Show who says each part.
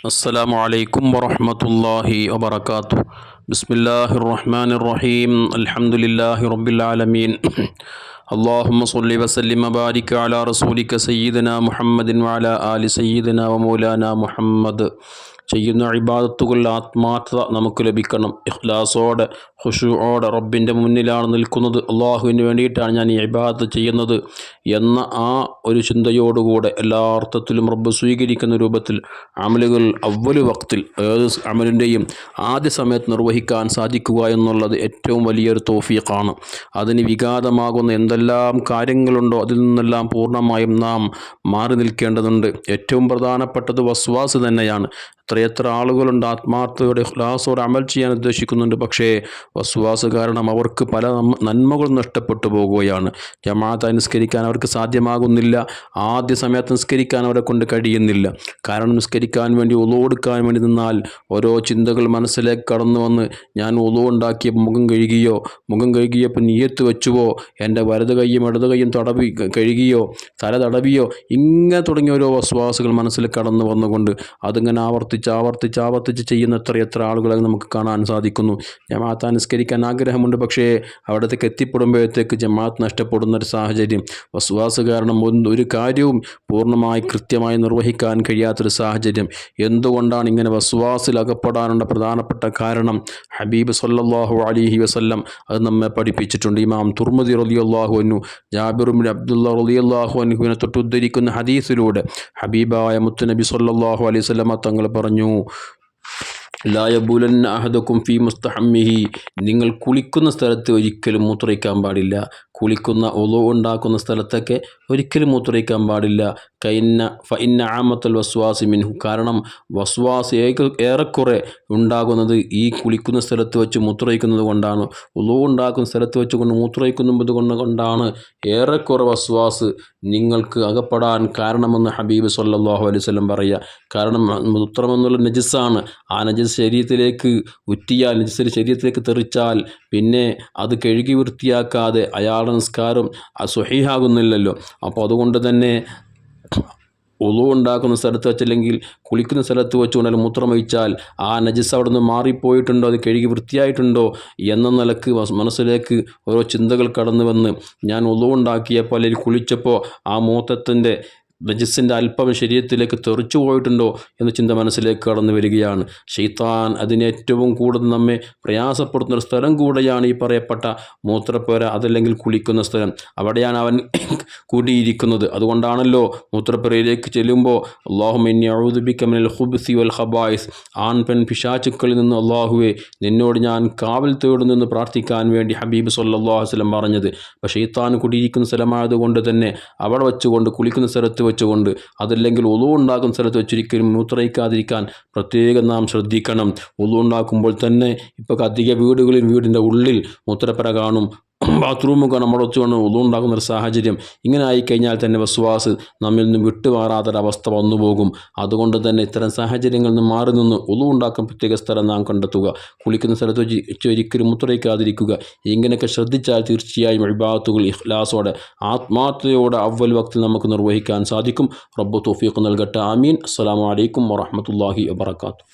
Speaker 1: السلام عليكم ورحمة الله وبركاته بسم الله الرحمن الرحيم الحمد لله رب العالمين اللهم صل وسلم وبارك على رسولك سيدنا محمد وعلى آل سيدنا ومولانا محمد ചെയ്യുന്ന ഇബാദത്തുകൾ ആത്മാർത്ഥത നമുക്ക് ലഭിക്കണം. ഇഖ്ലാസോടെ ഹുഷുവോടെ റബ്ബിന്റെ മുന്നിലാണ് നിൽക്കുന്നത്. അള്ളാഹുവിന് വേണ്ടിയിട്ടാണ് ഞാൻ ഈ ഇബാദത്ത് ചെയ്യുന്നത് എന്ന ആ ഒരു ചിന്തയോടുകൂടെ എല്ലാ അർത്ഥത്തിലും റബ്ബ് സ്വീകരിക്കുന്ന രൂപത്തിൽ അമലുകൾ അവൽ വക്തിൽ ഏത് അമലിന്റെയും ആദ്യ സമയത്ത് നിർവഹിക്കാൻ സാധിക്കുക എന്നുള്ളത് ഏറ്റവും വലിയൊരു തോഫീഖാണ്. അതിന് വിഘാതമാകുന്ന എന്തെല്ലാം കാര്യങ്ങളുണ്ടോ അതിൽ നിന്നെല്ലാം പൂർണമായും നാം മാറി നിൽക്കേണ്ടതുണ്ട്. ഏറ്റവും പ്രധാനപ്പെട്ടത് വസ്വാസ് തന്നെയാണ്. എത്രയെത്ര ആളുകളുണ്ട് ആത്മാർത്ഥതയുടെ ഹ്ലാസോടെ അമൽ ചെയ്യാൻ ഉദ്ദേശിക്കുന്നുണ്ട്? പക്ഷേ വസ്വാസ് കാരണം അവർക്ക് പല നന്മകളും നഷ്ടപ്പെട്ടു പോകുകയാണ്. ജമാഅത്ത് അനുസ്കരിക്കാൻ അവർക്ക് സാധ്യമാകുന്നില്ല. ആദ്യ സമയത്ത് നിസ്കരിക്കാൻ അവരെ കൊണ്ട് കഴിയുന്നില്ല. കാരണം നിസ്കരിക്കാൻ വേണ്ടി ഉളവെടുക്കാൻ വേണ്ടി നിന്നാൽ ഓരോ ചിന്തകൾ മനസ്സിലേക്ക് കടന്നു വന്ന് ഞാൻ ഉളു ഉണ്ടാക്കിയ മുഖം കഴുകിയോ? മുഖം കഴുകിയപ്പോൾ നീയത്ത് വെച്ചുവോ? എന്റെ വലത് കൈയും ഇടത് കൈയും തടവി കഴുകിയോ? തല തടവിയോ? ഇങ്ങനെ തുടങ്ങിയ ഓരോ വസ്വാസുകൾ മനസ്സിൽ കടന്നു വന്നുകൊണ്ട് അതിങ്ങനെ ആവർത്തിച്ച് ആവർത്തിച്ച് ആവർത്തിച്ച് ആവർത്തിച്ച് ചെയ്യുന്ന എത്ര എത്ര ആളുകളെ നമുക്ക് കാണാൻ സാധിക്കുന്നു. ജമാഅത്ത് അനുസ്കരിക്കാൻ ആഗ്രഹമുണ്ട്. പക്ഷേ അവിടത്തേക്ക് എത്തിപ്പെടുമ്പോഴത്തേക്ക് ജമാഅത്ത് നഷ്ടപ്പെടുന്ന ഒരു സാഹചര്യം വസ്വാസ് കാരണം ഒരു കാര്യവും പൂർണമായി കൃത്യമായി നിർവഹിക്കാൻ കഴിയാത്തൊരു സാഹചര്യം. എന്തുകൊണ്ടാണ് ഇങ്ങനെ വസ്വാസിൽ അകപ്പെടാനുള്ള പ്രധാനപ്പെട്ട കാരണം? ഹബീബ് സല്ലാഹു അലിഹി വസല്ലം അത് നമ്മെ പഠിപ്പിച്ചിട്ടുണ്ട്. ഇമാം തുർമതി റലിയല്ലാഹു അനു ജാബിറുബിൻ അബ്ദുള്ള റലിയല്ലാഹു അനുഹുവിനെ തൊട്ട് ഉദ്ധരിക്കുന്ന ഹദീസിലൂടെ ഹബീബായ മുത്തുനബി സല്ലാഹു അലൈഹി സ്വലമ തങ്ങൾ പറഞ്ഞു ലായബുലൻ അഹദക്കും ഫി മുസ്തഹമ്മിഹി. നിങ്ങൾ കുളിക്കുന്ന സ്ഥലത്ത് ഒരിക്കലും മൂത്രയിക്കാൻ പാടില്ല. കുളിക്കുന്ന ഒലു ഉണ്ടാക്കുന്ന സ്ഥലത്തൊക്കെ ഒരിക്കലും മൂത്രയിക്കാൻ പാടില്ല. കൈന്ന ഫൈന്ന ആമത്തൽ വസ്വാസി മിൻഹു. കാരണം വസ്വാസ് ഏറെക്കുറെ ഉണ്ടാകുന്നത് ഈ കുളിക്കുന്ന സ്ഥലത്ത് വെച്ച് മൂത്രയിക്കുന്നത് കൊണ്ടാണ്. ഒളു ഉണ്ടാക്കുന്ന സ്ഥലത്ത് വെച്ച് കൊണ്ട് മൂത്രയിക്കുന്നത് കൊണ്ട് കൊണ്ടാണ് ഏറെക്കുറെ വസ്വാസ് നിങ്ങൾക്ക് അകപ്പെടാൻ കാരണമെന്ന് ഹബീബ് സല്ലാഹു അലൈഹി സ്വലം പറയുക. കാരണം മൂത്രമെന്നുള്ള നജിസാണ്. ആ നജിസ് ശരീരത്തിലേക്ക് ഉറ്റിയാൽ നജിസ് ശരീരത്തിലേക്ക് തെറിച്ചാൽ പിന്നെ അത് കഴുകി വൃത്തിയാക്കാതെ അയാളുടെ നിസ്കാരം സ്വഹീഹാകുന്നില്ലല്ലോ. അപ്പോൾ അതുകൊണ്ട് തന്നെ ഒതു ഉണ്ടാക്കുന്ന സ്ഥലത്ത് വെച്ചല്ലെങ്കിൽ കുളിക്കുന്ന സ്ഥലത്ത് വെച്ചുകൊണ്ട് മൂത്രമൊഴിച്ചാൽ ആ നജസ് അവിടെ നിന്ന് മാറിപ്പോയിട്ടുണ്ടോ? അത് കഴുകി വൃത്തിയായിട്ടുണ്ടോ? എന്ന നിലയ്ക്ക് മനസ്സിലേക്ക് ഓരോ ചിന്തകൾ കടന്നു വന്ന് ഞാൻ ഉളു ഉണ്ടാക്കിയപ്പോൾ അല്ലെങ്കിൽ കുളിച്ചപ്പോൾ ആ മൂത്തത്തിന്റെ നജിസിന്റെ അല്പം ശരീരത്തിലേക്ക് തെറിച്ചു പോയിട്ടുണ്ടോ എന്ന ചിന്ത മനസ്സിലേക്ക് കടന്നു വരികയാണ്. ഷെയ്ത്താൻ അതിനേറ്റവും കൂടുതൽ നമ്മെ പ്രയാസപ്പെടുത്തുന്ന ഒരു സ്ഥലം കൂടെയാണ് ഈ പറയപ്പെട്ട മൂത്രപ്പുര അതല്ലെങ്കിൽ കുളിക്കുന്ന സ്ഥലം. അവിടെയാണ് അവൻ കൂടിയിരിക്കുന്നത്. അതുകൊണ്ടാണല്ലോ മൂത്രപ്പുരയിലേക്ക് ചെല്ലുമ്പോൾ അള്ളാഹു മിന്നി ഹുബ്സി വൽ ഹബായിസ് ആൺ പെൺ പിശാചുക്കളിൽ നിന്ന് അള്ളാഹുവെ നിന്നോട് ഞാൻ കാവൽ തേടുന്നു എന്ന് പ്രാർത്ഥിക്കാൻ വേണ്ടി ഹബീബ് സല്ലാഹു വസ്ലം പറഞ്ഞത്. അപ്പോൾ ഷെയ്ത്താൻ കുടിയിരിക്കുന്ന സ്ഥലമായതുകൊണ്ട് തന്നെ അവിടെ വെച്ചുകൊണ്ട് കുളിക്കുന്ന സ്ഥലത്ത് വെച്ചുകൊണ്ട് അതല്ലെങ്കിൽ ഒതു ഉണ്ടാക്കുന്ന സ്ഥലത്ത് വെച്ചൊരിക്കലും മൂത്രയിക്കാതിരിക്കാൻ പ്രത്യേകം നാം ശ്രദ്ധിക്കണം. ഒതു ഉണ്ടാക്കുമ്പോൾ തന്നെ ഇപ്പോൾ അധിക വീടുകളിൽ വീടിന്റെ ഉള്ളിൽ മൂത്രപ്പര കാണും. ബാത്റൂമൊക്കെ നമ്മുടെ ഒത്തുകൊണ്ട് ഉണ്ടാകുന്ന ഒരു സാഹചര്യം ഇങ്ങനെ ആയിക്കഴിഞ്ഞാൽ തന്നെ വസ്വാസ് നമ്മിൽ നിന്ന് വിട്ടുമാറാത്തൊരവസ്ഥ വന്നു പോകും. അതുകൊണ്ട് തന്നെ ഇത്തരം സാഹചര്യങ്ങളിൽ നിന്ന് മാറി നിന്ന് ഉണ്ടാക്കാൻ പ്രത്യേക സ്ഥലം നാം കണ്ടെത്തുക. കുളിക്കുന്ന സ്ഥലത്ത് ഒരിക്കലും മുത്രയ്ക്കാതിരിക്കുക. ഇങ്ങനെയൊക്കെ ശ്രദ്ധിച്ചാൽ തീർച്ചയായും അഴിബാത്തുകൾ ഇഖ്ലാസോടെ ആത്മാർത്ഥതയോടെ അവൽ വക്തിൽ നമുക്ക് നിർവഹിക്കാൻ സാധിക്കും. റബ്ബു തോഫീഖ് നൽകട്ടെ. ആമീൻ. അസ്സാം വലൈക്കും വറഹമത്തല്ലാഹി വാത്തു